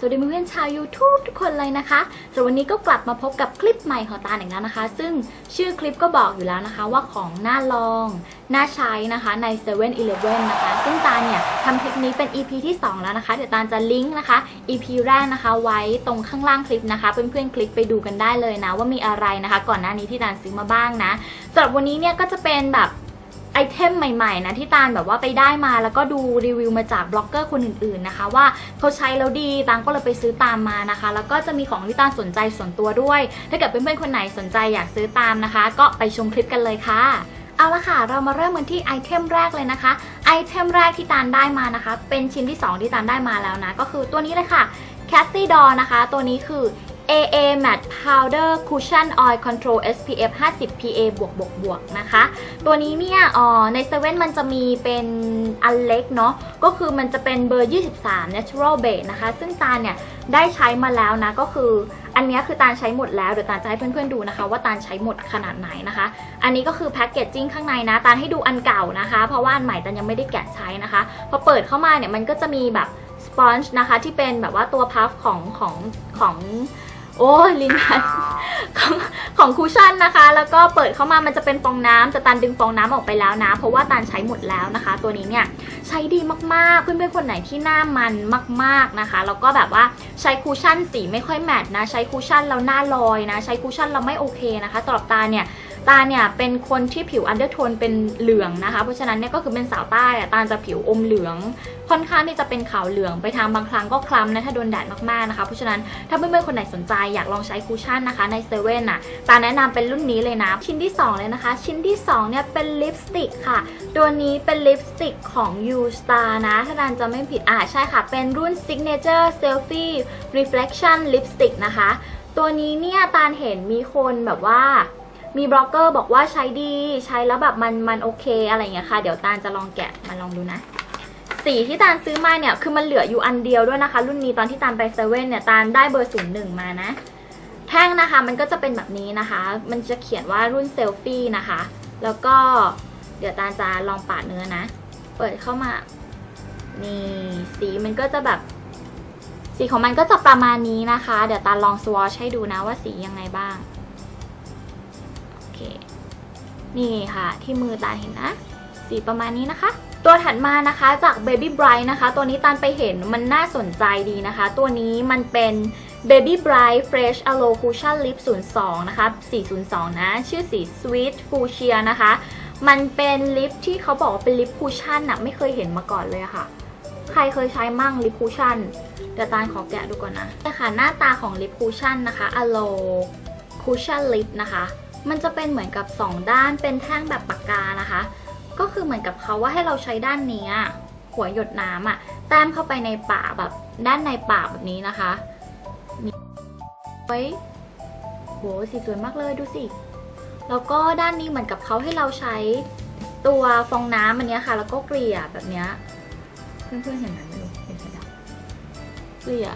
สวัสดีเพื่อนชาว YouTube ทุกคนเลยนะคะสำหรับวันนี้ก็กลับมาพบกับคลิปใหม่ของตาอีกแล้วนะคะ ซึ่งชื่อคลิปก็บอกอยู่แล้วนะคะ ว่าของน่าลองน่าใช้นะคะใน7 e เ e ่ e อนะคะ ซึ่งตาเนี่ยทำคลิปนี้เป็น EP ที่ 2 แล้วนะคะ เดี๋ยวตาจะลิงก์นะคะ EP แรกนะคะ ไว้ตรงข้างล่างคลิปนะคะ เพื่อนๆคลิกไปดูกันได้เลยนะ ว่ามีอะไรนะคะ ก่อนหน้านี้ที่ตาซื้อมาบ้างนะสำหรับวันนี้เนี่ยก็จะเป็นแบบ เทมใหม่ๆนะที่ตาลแบบว่าไปได้มาแล้วก็ดูรีวิวมาจากบล็อกเกอร์คนอื่นๆนะคะ ว่าเขาใช้แล้วดีตางก็เลยไปซื้อตามมานะคะ แล้วก็จะมีของที่ตาลสนใจส่วนตัวด้วย ถ้าเกิดเพื่อนๆคนไหนสนใจอยากซื้อตามนะคะ ก็ไปชมคลิปกันเลยค่ะเอาละค่ะ เรามาเริ่มกันที่ไอเทมแรกเลยนะคะ ไอเทมแรกที่ตาลได้มานะคะ เป็นชิ้นที่ 2 ที่ตาลได้มาแล้วนะ ก็คือตัวนี้เลยค่ะ c a t h y d o r นะคะ ตัวนี้คือ AA Matte Powder Cushion Oil Control SPF 50 PA บวกบวกบวกนะคะ ตัวนี้เนี่ยอ๋อในเซเว่นมันจะมีเป็นอันเล็กเนาะ ก็คือมันจะเป็นเบอร์ 23 Natural Base นะคะ ซึ่งตาเนี่ยได้ใช้มาแล้วนะ ก็คืออันนี้คือตาใช้หมดแล้ว เดี๋ยวตาจะให้เพื่อนๆดูนะคะ ว่าตาใช้หมดขนาดไหนนะคะ อันนี้ก็คือแพ็กเกจจิ้งข้างในนะ ตาให้ดูอันเก่านะคะ เพราะว่าอันใหม่ตายังไม่ได้แกะใช้นะคะ พอเปิดเข้ามาเนี่ยมันก็จะมีแบบสปอนจ์นะคะที่เป็นแบบว่าตัวพัฟของของของ โอ้ลิ้นพันของของคูชั่นนะคะ แล้วก็เปิดเข้ามามันจะเป็นฟองน้ำแต่ตันดึงฟองน้ำออกไปแล้วนะ เพราะว่าตันใช้หมดแล้วนะคะ ตัวนี้เนี่ยใช้ดีมากๆ เพื่อนๆคนไหนที่หน้ามันมาก ๆนะคะ แล้วก็แบบว่าใช้คูชั่นสีไม่ค่อยแมทนะ ใช้คูชั่นแล้วหน้าลอยนะ ใช้คูชั่นเราไม่โอเคนะคะสำหรับตาเนี่ย ตาเนี่ยเป็นคนที่ผิวอันเดอร์โทนเป็นเหลืองนะคะ เพราะฉะนั้นเนี่ยก็คือเป็นสาวใต้อะตาจะผิวอมเหลือง ค่อนข้างที่จะเป็นขาวเหลืองไปทางบางครั้งก็คล้ำนะถ้าโดนแดดมากๆนะคะ เพราะฉะนั้นถ้าเพื่อนๆคนไหนสนใจอยากลองใช้คูชั่นนะคะในเซเว่นน่ะตาแนะนำเป็นรุ่นนี้เลยนะ ชิ้นที่ 2 เลยนะคะ ชิ้นที่ 2 เนี่ยเป็นลิปสติกค่ะตัวนี้เป็นลิปสติกของ U Star นะ ถ้าดานจะไม่ผิดอ่าใช่ค่ะ เป็นรุ่น Signature Selfie Reflection Lipstick นะคะ ตัวนี้เนี่ยตาลเห็นมีคนแบบว่า มีบล็อกเกอร์บอกว่าใช้ดีใช้แล้วแบบมันมันโอเคอะไรเงี้ยค่ะ เดี๋ยวตาลจะลองแกะมาลองดูนะ สีที่ตาลซื้อมาเนี่ยคือมันเหลืออยู่อันเดียวด้วยนะคะ รุ่นนี้ตอนที่ตาลไปเซเว่นเนี่ยตาลได้เบอร์ศูนย์หนึ่งมานะ แท่งนะคะมันก็จะเป็นแบบนี้นะคะ มันจะเขียนว่ารุ่นเซลฟี่นะคะ แล้วก็เดี๋ยวตาลจะลองปาดเนื้อนะ เปิดเข้ามานี่สีมันก็จะแบบ สีของมันก็จะประมาณนี้นะคะ เดี๋ยวตาลองสวอชให้ดูนะว่าสียังไงบ้าง นี่ค่ะ ที่มือตาเห็นนะ สีประมาณนี้นะคะ ตัวถัดมานะคะจาก Baby Bright นะคะ ตัวนี้ตันไปเห็นมันน่าสนใจดีนะคะ ตัวนี้มันเป็น Baby Bright Fresh Aloe Cushion Lip 02 นะคะ 402 นะ ชื่อสี Sweet Fuchsia นะคะ มันเป็นลิปที่เขาบอกว่าเป็นลิปคูชั่นอะไม่เคยเห็นมาก่อนเลยอะค่ะ ใครเคยใช้มั่งลิปคูชั่นเดี๋ยวตาลขอแกะดูก่อนนะแต่ค่ะหน้าตาของลิปคูชั่นนะคะ Aloe Cushion Lip นะคะ มันจะเป็นเหมือนกับ 2 ด้านเป็นแท่งแบบปากกานะคะ ก็คือเหมือนกับเขาว่าให้เราใช้ด้านนี้หัวหยดน้ำอะแต้มเข้าไปในปากแบบด้านในปากแบบนี้นะคะนี่เฮ้ยโหสีสวยมากเลยดูสิแล้วก็ด้านนี้เหมือนกับเขาให้เราใช้ตัวฟองน้ำอันนี้ค่ะ แล้วก็เกลี่ยแบบนี้เพื่อนๆเห็นไหมไม่รู้เห็นไหมเกลี่ย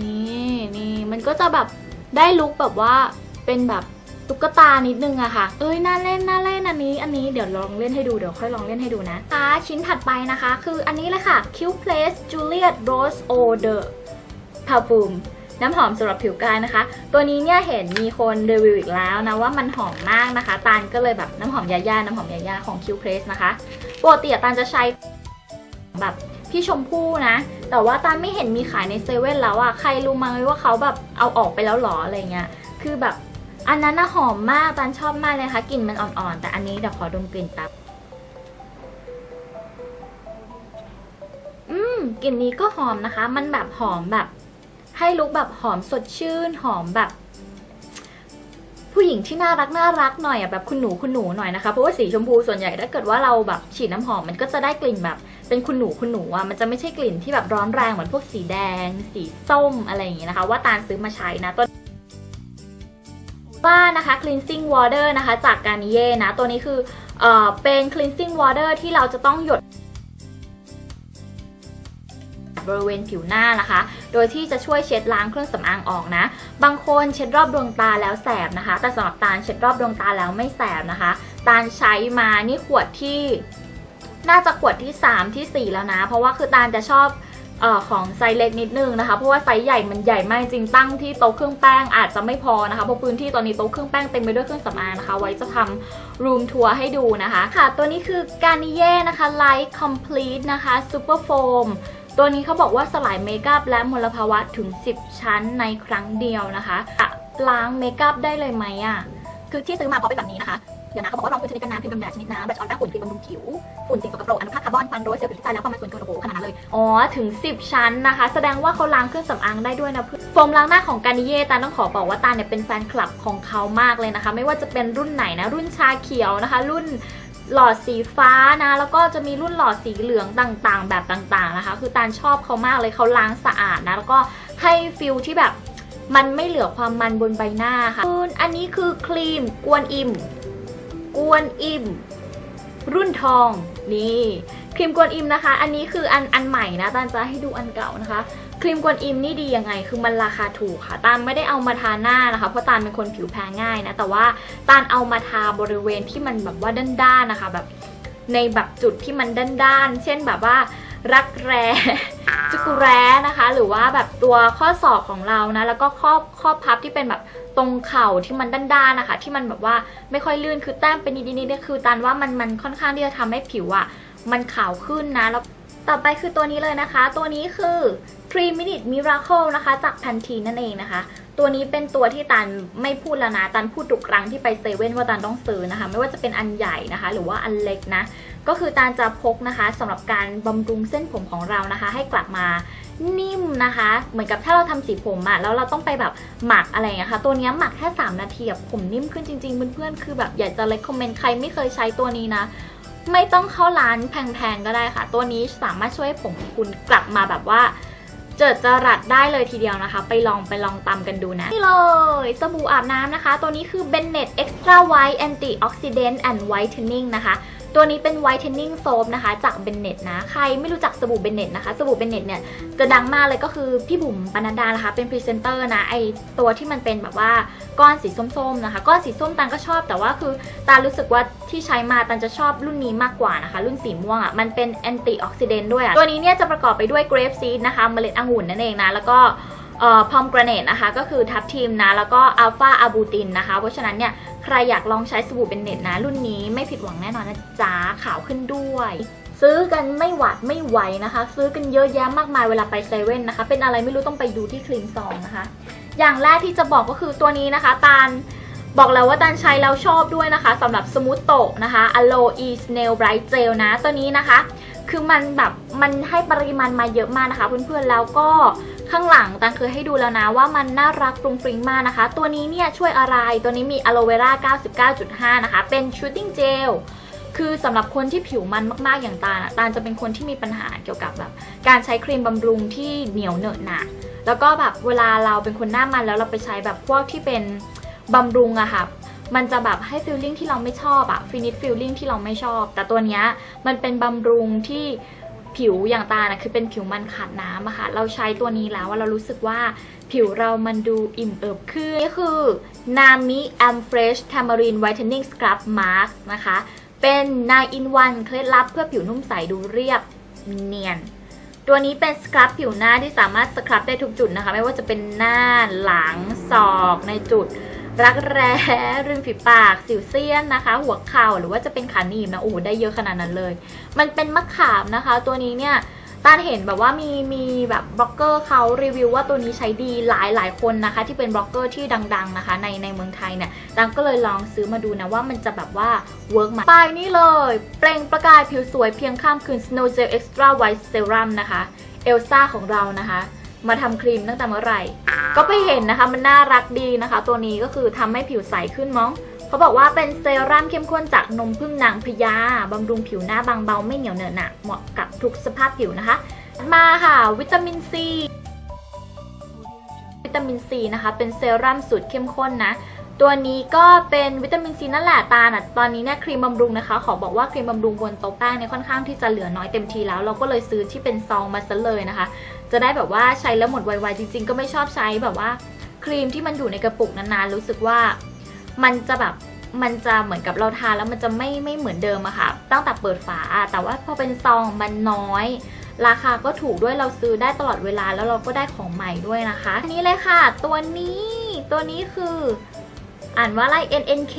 นี่นี่มันก็จะแบบ ได้ลุคแบบว่าเป็นแบบตุ๊กตานิดนึงอะค่ะ เอ้ยน่าเล่นน่าเล่นอันนี้ อันนี้เดี๋ยวลองเล่นให้ดูเดี๋ยวค่อยลองเล่นให้ดูนะค่ะชิ้นถัดไปนะคะ คืออันนี้เลยค่ะ Q Place Juliet Rose Odor Perfume น้ำหอมสำหรับผิวกายนะคะ ตัวนี้เนี่ยเห็นมีคนรีวิวอีกแล้วนะว่ามันหอมมากนะคะ ตาลก็เลยแบบน้ำหอมยาย่าน้ำหอมยาย่าของ Q Place นะคะ ปกติตาลจะใช้แบบ พี่ชมพู่นะ แต่ว่าตาไม่เห็นมีขายในเซเว่นแล้วอะใครรู้ไหมว่าเขาแบบเอาออกไปแล้วหรออะไรเงี้ย คือแบบอันนั้นน่ะหอมมากตาลชอบมากเลยนะคะกลิ่นมันอ่อนๆ แต่อันนี้เดี๋ยวขอดมกลิ่นแป๊บอืมกลิ่นนี้ก็หอมนะคะ มันแบบหอมแบบ ให้ลุกแบบหอมสดชื่นหอมแบบ ผู้หญิงที่น่ารักน่ารักหน่อยอะแบบคุณหนูคุณหนูหน่อยนะคะเพราะว่าสีชมพูส่วนใหญ่ถ้าเกิดว่าเราแบบฉีดน้ำหอมมันก็จะได้กลิ่นแบบ เป็นคุณหนูคุณหนูอะมันจะไม่ใช่กลิ่นที่แบบร้อนแรงเหมือนพวกสีแดง สีส้มอะไรอย่างงี้นะคะ ว่าตาลซื้อมาใช้นะตัวว่านะคะ cleansing water นะคะ จากการนิเย่นะ ตัวนี้คือเอ่อเป็น cleansing water ที่เราจะต้องหยด บริเวณผิวหน้านะคะ โดยที่จะช่วยเช็ดล้างเครื่องสำอางออกนะ บางคนเช็ดรอบดวงตาแล้วแสบนะคะ แต่สำหรับตาลเช็ดรอบดวงตาแล้วไม่แสบนะคะ ตาลใช้มานี่ขวดที่ น่าจะขวดที่ 3 ที่ 4 แล้วนะ เพราะว่าคือตาลจะชอบออของไซส์เล็กนิดนึงนะคะ เพราะว่าไซส์ใหญ่มันใหญ่มากจริงตั้งที่โต๊ะเครื่องแป้งอาจจะไม่พอนะคะเพราะพื้นที่ตอนนี้โต๊ะเครื่องแป้งเต็มไปด้วยเครื่องสำอางนะคะ ไว้จะทำรูมทัวร์ให้ดูนะคะ ค่ะ ตัวนี้คือ Garnier นะคะ Light Complete นะคะ Super Foam ตัวนี้เขาบอกว่าสลายเมคอัพและมลภาวะถึง 10 ชั้นในครั้งเดียวนะคะอะล้างเมคอัพได้เลยไหมอะคือที่ซื้อมาเพราะเป็นแบบนี้นะคะ เดี๋ยวนะเขาบอกว่ารองพื้นชนิดกันน้ำครีมกันแดดชนิดน้ำแบตออนแป้งฝุ่นครีมบำรุงผิว ฝุ่นสิ่งสกปรกอนุภาคคาร์บอนฟันโรสเซลล์ผิวที่ตายแล้วความมันส่วนเกินโอ้โหขนาดนั้นเลย อ๋อ ถึง 10 ชั้นนะคะ แสดงว่าเขาล้างเครื่องสำอางได้ด้วยนะเพื่อนโฟมล้างหน้าของการนิเย่ตาต้องขอบอกว่าตาเนี่ยเป็นแฟนคลับของเขามากเลยนะคะ ไม่ว่าจะเป็นรุ่นไหนนะ รุ่นชาเขียวนะคะ รุ่น หลอดสีฟ้านะ แล้วก็จะมีรุ่นหลอดสีเหลืองต่างๆ แบบต่างๆนะคะ คือตาลชอบเขามากเลยเขาล้างสะอาดนะ แล้วก็ให้ฟิลที่แบบมันไม่เหลือความมันบนใบหน้าค่ะ อันนี้คือครีมกวนอิมกวนอิมรุ่นทองนี่ครีมกวนอิมนะคะ อันนี้คืออันอันใหม่นะตาลจะให้ดูอันเก่านะคะ ครีมกวนอิมนี่ดียังไง คือมันราคาถูกค่ะ ตาลไม่ได้เอามาทาหน้านะคะ เพราะตาลเป็นคนผิวแพ้ง่ายนะ แต่ว่าตาลเอามาทาบริเวณที่มันแบบว่าด้านๆนะคะ แบบในแบบจุดที่มันด้านๆ เช่นแบบว่ารักแร้ จุกแร้นะคะ หรือว่าแบบตัวข้อศอกของเรานะ แล้วก็ข้อข้อพับที่เป็นแบบตรงเข่าที่มันด้านๆนะคะ ที่มันแบบว่าไม่ค่อยลื่น คือแต้มเป็นนิดๆเนี่ยคือตาลว่ามันมันค่อนข้างที่จะทำให้ผิวอะ่ะมันขาวขึ้นนะ แล้ว ต่อไปคือตัวนี้เลยนะคะ ตัวนี้คือ 3 minute miracle นะคะ จากพันทีนั่นเองนะคะ ตัวนี้เป็นตัวที่ตันไม่พูดแล้วนะ ตันพูดทุกครั้งที่ไปเซเว่นว่าตันต้องซื้อนะคะ ไม่ว่าจะเป็นอันใหญ่นะคะ หรือว่าอันเล็กนะ ก็คือตันจะพกนะคะสำหรับการบำรุงเส้นผมของเรานะคะ ให้กลับมานิ่มนะคะ เหมือนกับถ้าเราทำสีผมอะแล้วเราต้องไปแบบหมักอะไรอย่างเงี้ยค่ะ ตัวนี้หมักแค่ 3 นาทีอะผมนิ่มขึ้นจริงๆเพื่อนๆคือแบบอยากจะเล c คอมเมนต์ใครไม่เคยใช้ตัวนี้นะ ไม่ต้องเข้าร้านแพงๆก็ได้ค่ะ ตัวนี้สามารถช่วยให้ผมคุณกลับมาแบบว่า เจิดจรัสได้เลยทีเดียวนะคะ ไปลองไปลองตามกันดูนะ นี่เลยสบู่อาบน้ำนะคะ ตัวนี้คือ Bennet Extra White Antioxidant and Whitening นะคะ ตัวนี้เป็น whitening soap นะคะ จาก Bennett นะ ใครไม่รู้จักสบู่ Bennett นะคะ สบู่ Bennett เนี่ยจะดังมากเลยก็คือพี่บุ๋มปนัดดานะคะ เป็นพรีเซนเตอร์นะ ไอตัวที่มันเป็นแบบว่าก้อนสีส้มๆนะคะ ก้อนสีส้มตันก็ชอบ แต่ว่าคือตารู้สึกว่าที่ใช้มาตันจะชอบรุ่นนี้มากกว่านะคะ รุ่นสีม่วงอะ่ะ มันเป็นแอนตี้ออกซิเดนต์ด้วยอะ่ะ ตัวนี้เนี่ยจะประกอบไปด้วยเกรปซีดนะคะ เมล็ดองุ่นนั่นเองนะ แล้วก็ พอมกรเนตนะคะก็คือทับทิมนะแล้วก็อัลฟาอะบูตินนะคะ เพราะฉะนั้นเนี่ยใครอยากลองใช้สบู่เบนเน็ตนะ รุ่นนี้ไม่ผิดหวังแน่นอนนะจ๊ะขาวขึ้นด้วย ซื้อกันไม่หวาดไม่ไหวนะคะ ซื้อกันเยอะแยะมากมายเวลาไปเซเว่นนะคะ เป็นอะไรไม่รู้ต้องไปดูที่คลินซองนะคะ อย่างแรกที่จะบอกก็คือตัวนี้นะคะตาลบอกแล้วว่าตาลใช้แล้วชอบด้วยนะคะสำหรับสมูทโตนะคะ Aloe Snail Bright Gel นะตัวนี้นะคะ คือมันแบบมันให้ปริมาณมาเยอะมากนะคะเพื่อนๆแล้วก็ ข้างหลังตันเคยให้ดูแล้วนะว่ามันน่ารักฟรุงฟริงมากนะคะ ตัวนี้เนี่ยช่วยอะไรตัวนี้มีอะโลเวรา99.5 นะคะ เป็นชูตติ้งเจลคือสำหรับคนที่ผิวมันมากๆอย่างตาลอะตาลจะเป็นคนที่มีปัญหาเกี่ยวกับแบบ การใช้ครีมบำรุงที่เหนียวเหนอะหนะแล้วก็แบบเวลาเราเป็นคนหน้ามันแล้วเราไปใช้แบบพวกที่เป็นบำรุงอะค่ะมันจะแบบให้ฟีลลิ่งที่เราไม่ชอบอะฟินิชฟีลลิ่งที่เราไม่ชอบ แต่ตัวเนี้ยมันเป็นบำรุงที่ ผิวอย่างตานะคือเป็นผิวมันขาดน้ำอะค่ะเราใช้ตัวนี้แล้วว่าเรารู้สึกว่าผิวเรามันดูอิ่มเอิบขึ้นนี่คือ Nami Am Fresh Tamarind Whitening Scrub Mask นะคะ เป็น 9 in 1 เคล็ดลับเพื่อผิวนุ่มใสดูเรียบเนียน ตัวนี้เป็นสครับผิวหน้าที่สามารถสครับได้ทุกจุดนะคะ ไม่ว่าจะเป็นหน้าหลังศอกในจุด รักแร้ริมฝีปาก สิวเซียนนะคะ หัวเข่าหรือว่าจะเป็นขาหนีบนะโอ้โหได้เยอะขนาดนั้นเลย มันเป็นมะขามนะคะ ตัวนี้เนี่ยตาเห็นแบบว่ามีมีแบบบล็อกเกอร์เขารีวิวว่าตัวนี้ใช้ดีหลายหลายคนนะคะ ที่เป็นบล็อกเกอร์ที่ดัง ๆนะคะ ในในเมืองไทยเนี่ยตานก็เลยลองซื้อมาดูนะว่ามันจะแบบว่าเวิร์กไหมไปนี่เลย เปล่งประกายผิวสวยเพียงข้ามคืน Snow Gel Extra White Serum นะคะเอลซ่าของเรานะคะ มาทำครีมตั้งแต่เมื่อไหร่ ก็ไปเห็นนะคะมันน่ารักดีนะคะ ตัวนี้ก็คือทำให้ผิวใสขึ้นมั้งเขาบอกว่าเป็นเซรั่มเข้มข้นจากนมพึ่งนางพญาบำรุงผิวหน้าบางเบาไม่เหนียวเหนอะหนะเหมาะกับทุกสภาพผิวนะคะมาค่ะวิตามินซีวิตามินซีนะคะ เป็นเซรั่มสูตรเข้มข้นนะ ตัวนี้ก็เป็นวิตามินซีนั่นแหละตาน่ะตอนนี้เนี่ยครีมบำรุงนะคะ ขอบอกว่าครีมบำรุงบนโต๊ะแป้งเนี่ยค่อนข้างที่จะเหลือน้อยเต็มทีแล้ว เราก็เลยซื้อที่เป็นซองมาซะเลยนะคะ จะได้แบบว่าใช้แล้วหมดไวๆจริง ๆ ก็ไม่ชอบใช้แบบว่าครีมที่มันอยู่ในกระปุกนานๆ รู้สึกว่ามันจะแบบมันจะเหมือนกับเราทานแล้วมันจะไม่ไม่เหมือนเดิมอะค่ะ ตั้งแต่เปิดฝาแต่ว่าพอเป็นซองมันน้อย ราคาก็ถูกด้วยเราซื้อได้ตลอดเวลาแล้วเราก็ได้ของใหม่ด้วยนะคะอันนี้เลยค่ะ ตัวนี้ตัวนี้คือ อ่านว่าอะไร NNK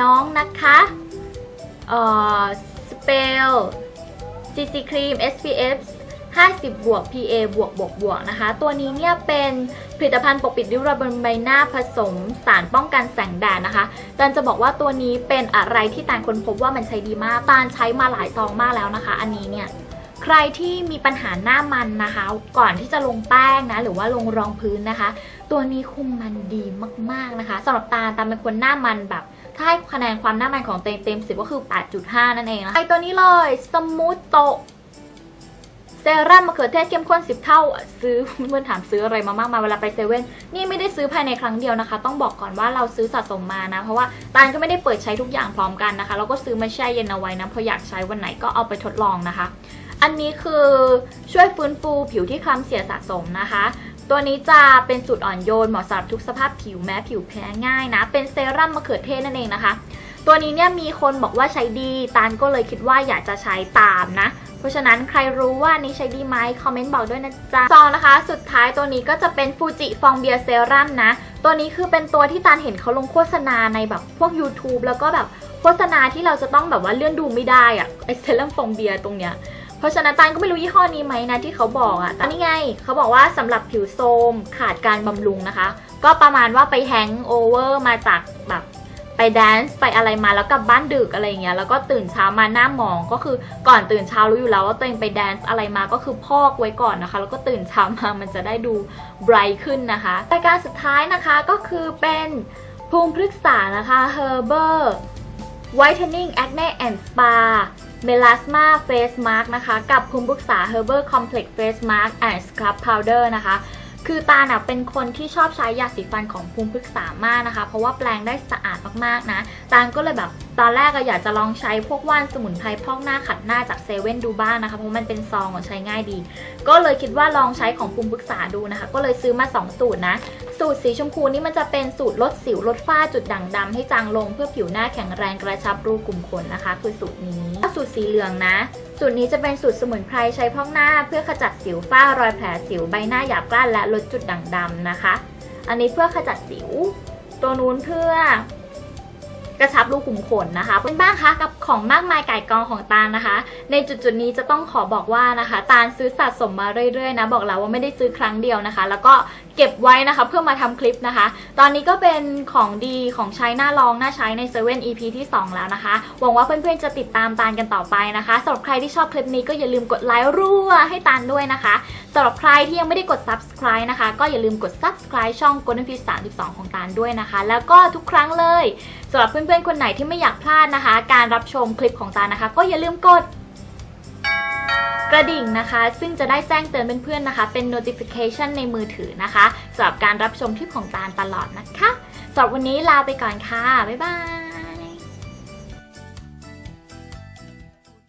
น้องนะคะเอ่อ spell CC cream SPF 50 บวก PA บวกบวกบวกนะคะ ตัวนี้เนี่ยเป็นผลิตภัณฑ์ปกปิดริ้วรอยบนใบหน้าผสมสารป้องกันแสงแดดนะคะตันจะบอกว่าตัวนี้เป็นอะไรที่ตานคนพบว่ามันใช้ดีมากตานใช้มาหลายซองมากแล้วนะคะ อันนี้เนี่ย ใครที่มีปัญหาหน้ามันนะคะ ก่อนที่จะลงแป้งนะ หรือว่าลงรองพื้นนะคะ ตัวนี้คุมมันดีมากๆนะคะสำหรับตาตาเป็นคนหน้ามันแบบถ้าให้คะแนนความหน้ามันของเต็มเต็มสิบก็คือ 8.5 นั่นเองนะไอตัวนี้เลยสมูทโตเซรั่มมะเขือเทศเข้มข้น 10 เท่า ซื้อเพื่อนถามซื้ออะไรมามากมาเวลาไปเซเว่นนี่ไม่ได้ซื้อภายในครั้งเดียวนะคะ ต้องบอกก่อนว่าเราซื้อสะสมมานะ เพราะว่าตาลก็ไม่ได้เปิดใช้ทุกอย่างพร้อมกันนะคะแล้วก็ซื้อมาแช่เย็นเอาไว้นะพออยากใช้วันไหนก็เอาไปทดลองนะคะ อันนี้คือช่วยฟื้นฟูผิวที่คล้ำเสียสะสมนะคะ ตัวนี้จะเป็นสูตรอ่อนโยนเหมาะสำหรับทุกสภาพผิวแม้ผิวแพ้ง่ายนะ เป็นเซรั่มมะเขือเทศนั่นเองนะคะ ตัวนี้เนี่ยมีคนบอกว่าใช้ดี ตานก็เลยคิดว่าอยากจะใช้ตามนะ เพราะฉะนั้นใครรู้ว่านี้ใช้ดีไหมคอมเมนต์บอกด้วยนะจ๊ะซองนะคะ สุดท้ายตัวนี้ก็จะเป็นฟูจิฟองเบียร์เซรั่มนะ ตัวนี้คือเป็นตัวที่ตานเห็นเขาลงโฆษณาในแบบพวก YouTube แล้วก็แบบโฆษณาที่เราจะต้องแบบว่าเลื่อนดูไม่ได้อะไอเซรั่มฟองเบียร์ตรงเนี้ย เพราะฉะนั้นตานก็ไม่รู้ยี่ห้อนี้ไหมนะที่เขาบอกอะต่นี่ไง เขาบอกว่าสำหรับผิวโทรมขาดการบำรุงนะคะ ก็ประมาณว่าไปแฮงโอเวอร์มาจากแบบไปแดนซ์ไปอะไรมาแล้วกลับบ้านดึกอะไรเงี้ยแล้วก็ตื่นเช้ามาหน้าหมองก็คือก่อนตื่นเช้ารู้อยู่แล้วว่าตัวเองไปแดนซ์อะไรมาก็คือพอกไว้ก่อนนะคะ แล้วก็ตื่นเช้ามามันจะได้ดูไบรท์ขึ้นนะคะรายการสุดท้ายนะคะก็คือเป็นภูมิพฤกษานะคะ Herber Whitening Acne and Spa Melasma Face Mask นะคะ กับภูมิปรึกษา Herbal Complex Face Mask and Scrub Powder นะคะ คือตาน่ะเป็นคนที่ชอบใช้ยาสีฟันของภูมิปรึกษามากนะคะ เพราะว่าแปลงได้สะอาดมากๆนะ ตาก็เลยแบบตอนแรกอะอยากจะลองใช้พวกว่านสมุนไพรพอกหน้าขัดหน้าจากเซเว่นดูบ้างนะคะ เพราะมันเป็นซองใช้ง่ายดี ก็เลยคิดว่าลองใช้ของภูมิปรึกษาดูนะคะ ก็เลยซื้อมา 2 สูตรนะ สูตรสีชมพูนี่มันจะเป็นสูตรลดสิวลดฝ้าจุดด่างดำให้จางลงเพื่อผิวหน้าแข็งแรงกระชับรูกลุ่มขนนะคะ คือสูตรนี้สูตรสีเหลืองนะสูตรนี้จะเป็นสูตรสมุนไพรใช้พอกหน้า เพื่อขจัดสิวฝ้ารอยแผลสิวใบหน้าหยาบกร้านและลดจุดด่างดำนะคะ อันนี้เพื่อขจัดสิว ตัวนู้นเพื่อ กระชับรูขุมขนนะคะเป็นบ้างคะกับของมากมายไก่กองของตาลนะคะ ในจุดจุดๆนี้จะต้องขอบอกว่านะคะ ตาลซื้อสะสมมาเรื่อยๆนะบอกแล้วว่าไม่ได้ซื้อครั้งเดียวนะคะ แล้วก็เก็บไว้นะคะเพื่อมาทำคลิปนะคะ ตอนนี้ก็เป็นของดีของใช้หน้าลองหน่าใช้ใน7 EP ที่ 2 แล้วนะคะ หวังว่าเพื่อนๆจะติดตามตาลกันต่อไปนะคะสำหรับใครที่ชอบคลิปนี้ก็อย่าลืมกดไลค์รัวให้ตาลด้วยนะคะสำหรับใครที่ยังไม่ได้กด subscribe นะคะ ก็อย่าลืมกด subscribe ช่อง Golden Fish 32 ของตาลด้วยนะคะ แล้วก็ทุกครั้งเลยสำหรับเพื่พื่อนๆคนไหนที่ไม่อยากพลาดนะคะ การรับชมคลิปของตานะคะ ก็อย่าลืมกด กระดิ่งนะคะ ซึ่งจะได้แจ้งเตือนเพื่อนๆนะคะ เป็น notification ในมือถือนะคะสำหรับการรับชมคลิปของตาลตลอดนะคะสำหรับวันนี้ลาไปก่อนค่ะบ๊ายบาย